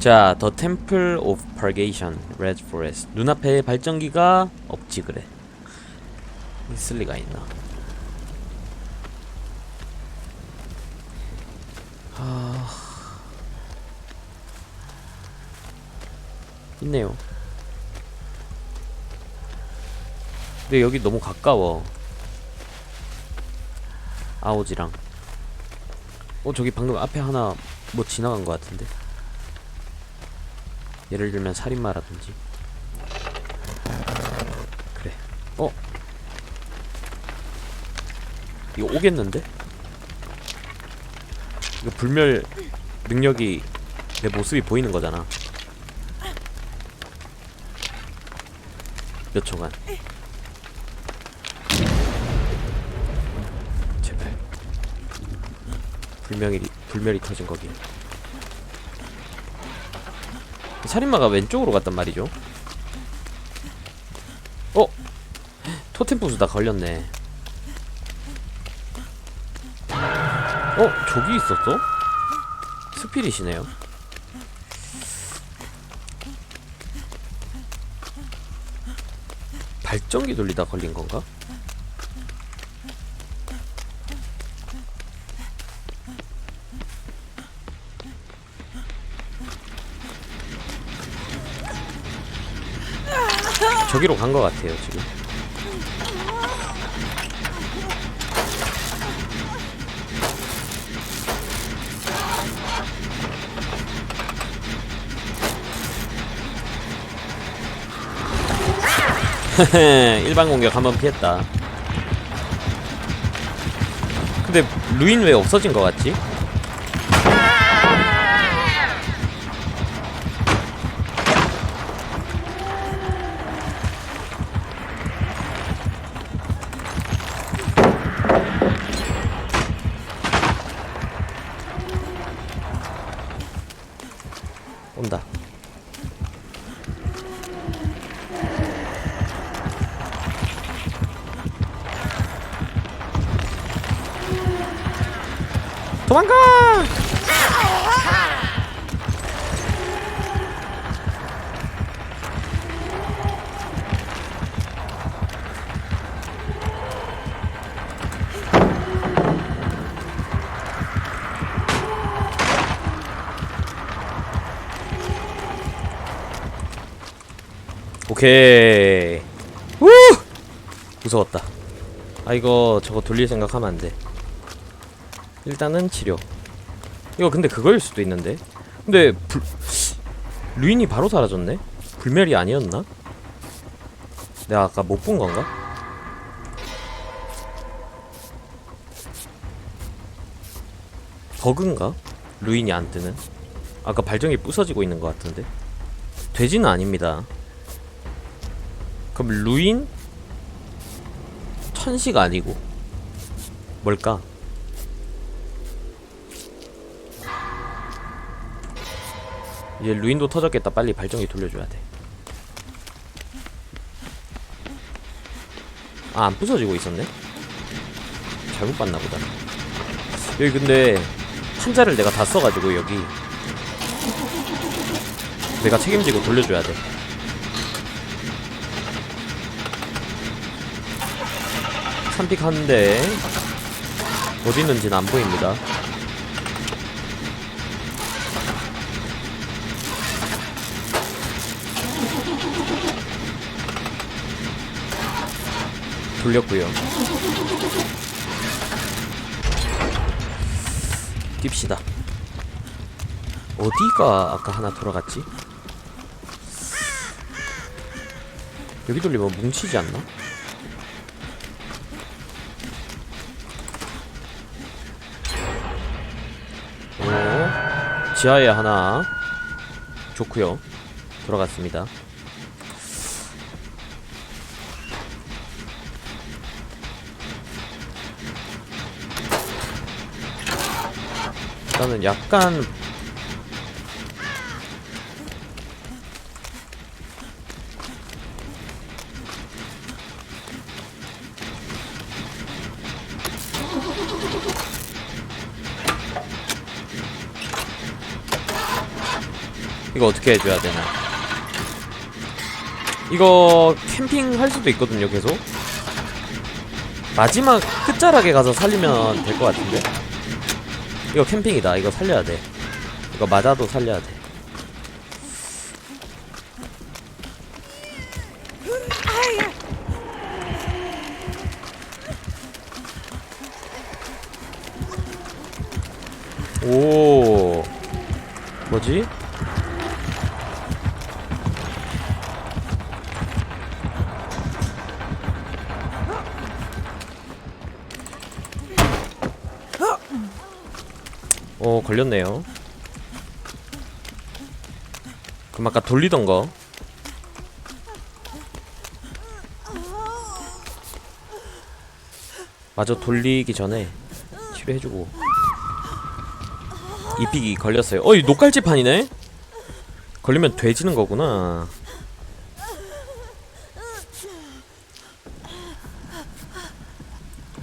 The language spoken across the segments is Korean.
자, 더 템플 오브 퍼게이션 레드 포레스트 눈앞에 발전기가 없지 그래. 있을 리가 있나? 아... 있네요. 근데 여기 너무 가까워. 아오지랑. 어 저기 방금 앞에 하나 뭐 지나간 것 같은데. 예를 들면 살인마라든지. 그래. 어? 이거 오겠는데? 이거 불멸 능력이 내 모습이 보이는 거잖아. 몇 초간. 제발. 불명이 불멸이 터진 거기. 살인마가 왼쪽으로 갔단 말이죠. 어? 토템 부수 다 걸렸네. 어? 저기 있었어? 스피릿이네요. 발전기 돌리다 걸린 건가? 저기로 간 것 같아요 지금. 일반 공격 한번 피했다. 근데 루인 왜 없어진 것 같지? 도망가! 오케이. 우! 무서웠다. 아 이거 저거 돌릴 생각하면 안 돼. 일단은 치료. 이거 근데 그거일 수도 있는데. 근데 불 루인이 바로 사라졌네. 불멸이 아니었나? 내가 아까 못 본 건가? 버그인가? 루인이 안 뜨는. 아까 발정이 부서지고 있는 것 같은데. 돼지는 아닙니다. 그럼 루인? 천시가 아니고 뭘까? 이제 루인도 터졌겠다. 빨리 발전기 돌려줘야 돼. 아, 안 부서지고 있었네? 잘못 봤나 보다. 여기 근데 한자를 내가 다 써가지고 여기 내가 책임지고 돌려줘야 돼. 산픽 하는데 어디 있는지는 안 보입니다. 돌렸고요. 뜁시다. 어디가 아까 하나 돌아갔지? 여기 돌리면 뭉치지 않나? 오, 지하에 하나 좋고요. 돌아갔습니다. 일단은 약간 이거 어떻게 해줘야 되나? 이거 캠핑 할 수도 있거든요, 계속. 마지막 끝자락에 가서 살리면 될 것 같은데. 이거 캠핑이다. 이거 살려야 돼. 이거 맞아도 살려야 돼. 오. 뭐지? 어, 걸렸네요. 그럼 아까 돌리던 거. 마저 돌리기 전에 치료해주고. 이픽이 걸렸어요. 어이 녹갈지판이네. 걸리면 돼지는 거구나.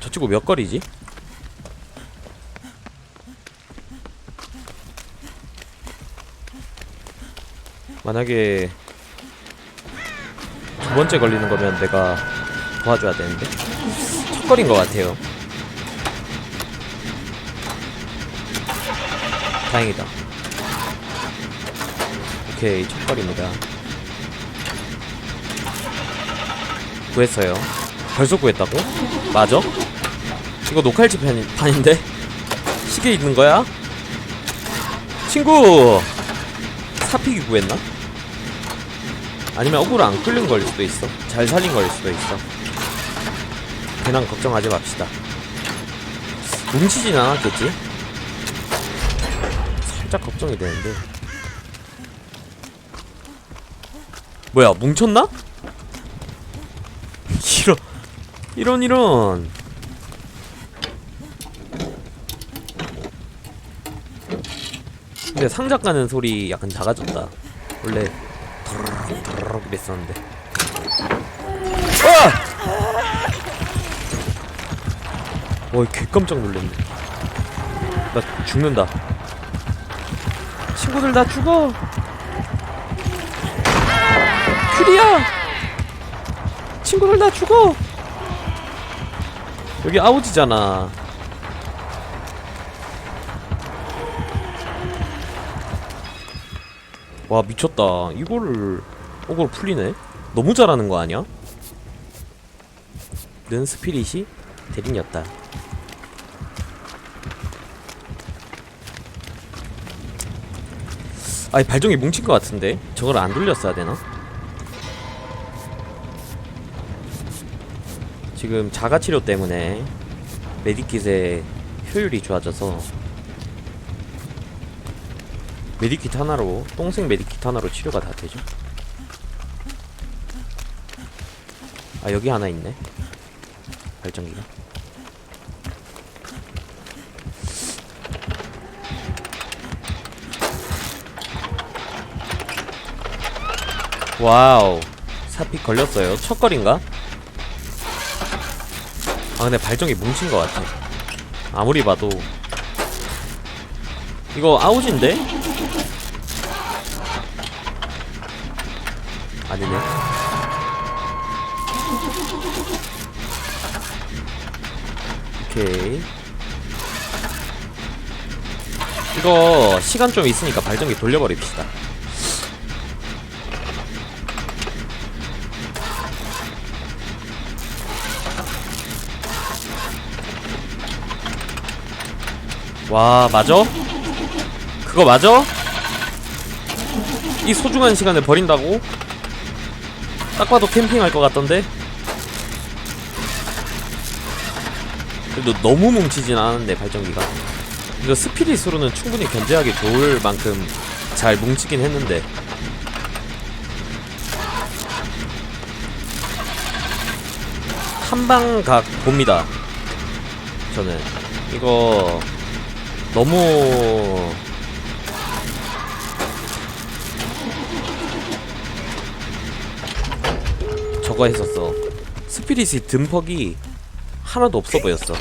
저 친구 몇 거리지? 만약에 두 번째 걸리는 거면 내가 도와줘야 되는데 첫 걸인 것 같아요. 다행이다. 오케이, 첫 걸입니다. 구했어요. 벌써 구했다고? 맞아? 이거 녹할지 판, 판인데? 시계 있는 거야? 친구! 사픽이 구했나? 아니면 억울로 안 끌린 걸 수도 있어. 잘 살린 걸 수도 있어. 괜한 걱정하지 맙시다. 뭉치진 않았겠지? 살짝 걱정이 되는데. 뭐야, 뭉쳤나? 이런, 이런, 이런. 근데 상자 까는 소리 약간 작아졌다. 원래 드르륵 드르륵 이랬었는데. 아! 와, 개 깜짝 놀랐네. 나 죽는다. 친구들 나 죽어. 큐리야. 친구들 나 죽어. 여기 아우지잖아. 와 미쳤다 이거를 이걸 풀리네 너무 잘하는 거 아니야? 는 스피릿이 대린이었다 아이 발정이 뭉친 것 같은데 저걸 안 돌렸어야 되나? 지금 자가치료 때문에 메디킷의 효율이 좋아져서 메디킷 하나로 똥색 메디킷 하나로 치료가 다 되죠. 아 여기 하나 있네. 발전기가. 와우 사픽 걸렸어요. 첫 걸인가? 아 근데 발전기 뭉친 것 같아. 아무리 봐도 이거 아웃인데? 아니네. 오케이. 이거 시간 좀 있으니까 발전기 돌려버립시다. 와, 맞아? 그거 맞아? 이 소중한 시간을 버린다고? 딱 봐도 캠핑할 것 같던데? 그래도 너무 뭉치진 않았는데 발전기가. 이거 스피릿으로는 충분히 견제하기 좋을 만큼 잘 뭉치긴 했는데. 한방 각 봅니다. 저는. 이거 너무 저거 했었어. 스피릿이 듬퍽이 하나도 없어 보였어.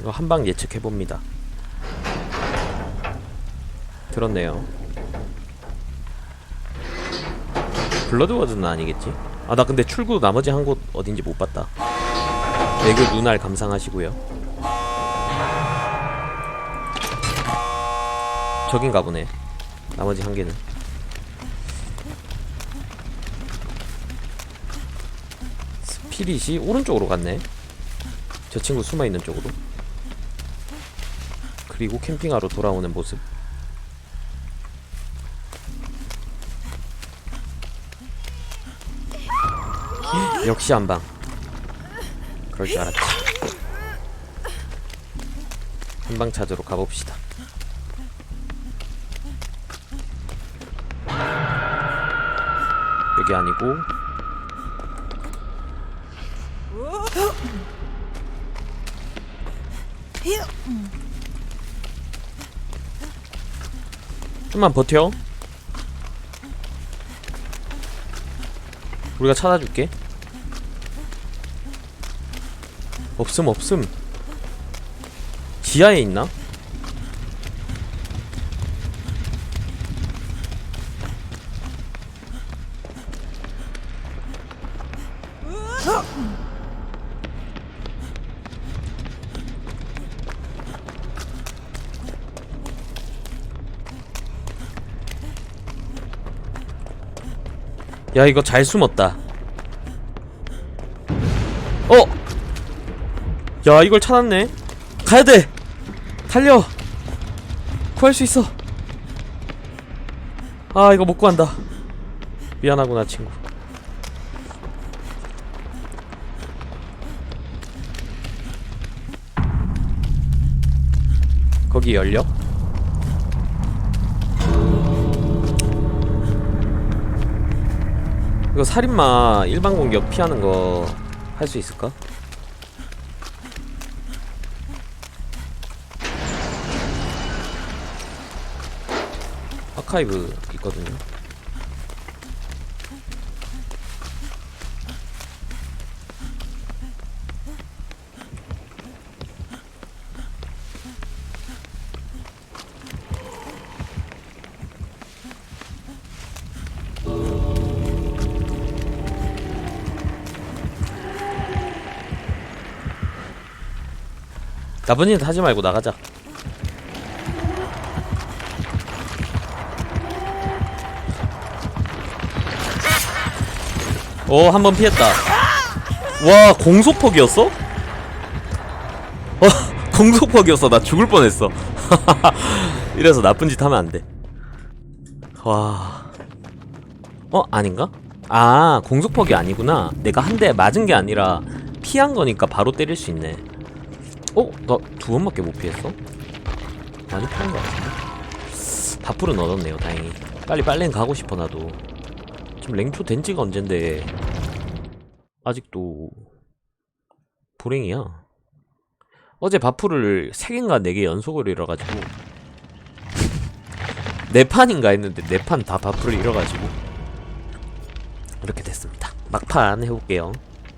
이거 한방 예측해봅니다. 들었네요. 블러드워즈는 아니겠지? 아 나 근데 출구 나머지 한 곳 어딘지 못 봤다. 애교 눈알 감상하시고요. 저긴가 보네. 나머지 한 개는. 피릿이 오른쪽으로 갔네. 저 친구 숨어있는 쪽으로. 그리고 캠핑하러 돌아오는 모습. 역시 한방. 그럴 줄 알았지. 한방 찾으러 가봅시다. 여기 아니고 좀만 버텨. 우리가 찾아줄게. 없음 없음. 지하에 있나? 야 이거 잘 숨었다. 어! 야 이걸 찾았네. 가야돼! 달려! 구할 수 있어. 아 이거 못 구한다. 미안하구나 친구. 거기 열려? 이거 살인마 일반 공격 피하는 거 할 수 있을까? 아카이브 있거든요. 나쁜 짓 하지 말고 나가자. 오, 한 번 피했다. 와, 공속폭이었어? 어, 공속폭이었어. 나 죽을 뻔했어. 이래서 나쁜 짓 하면 안 돼. 와. 어, 아닌가? 아, 공속폭이 아니구나. 내가 한 대 맞은 게 아니라 피한 거니까 바로 때릴 수 있네. 어? 나 두 번밖에 못 피했어? 많이 피한 거 같은데? 밥풀은 얻었네요 다행히. 빨리 빨랭 가고 싶어 나도. 지금 랭초 된 지가 언젠데. 아직도 불행이야. 어제 밥풀을 3개인가 4개 연속으로 잃어가지고. 4판인가 했는데 4판 다 밥풀을 잃어가지고. 이렇게 됐습니다. 막판 해볼게요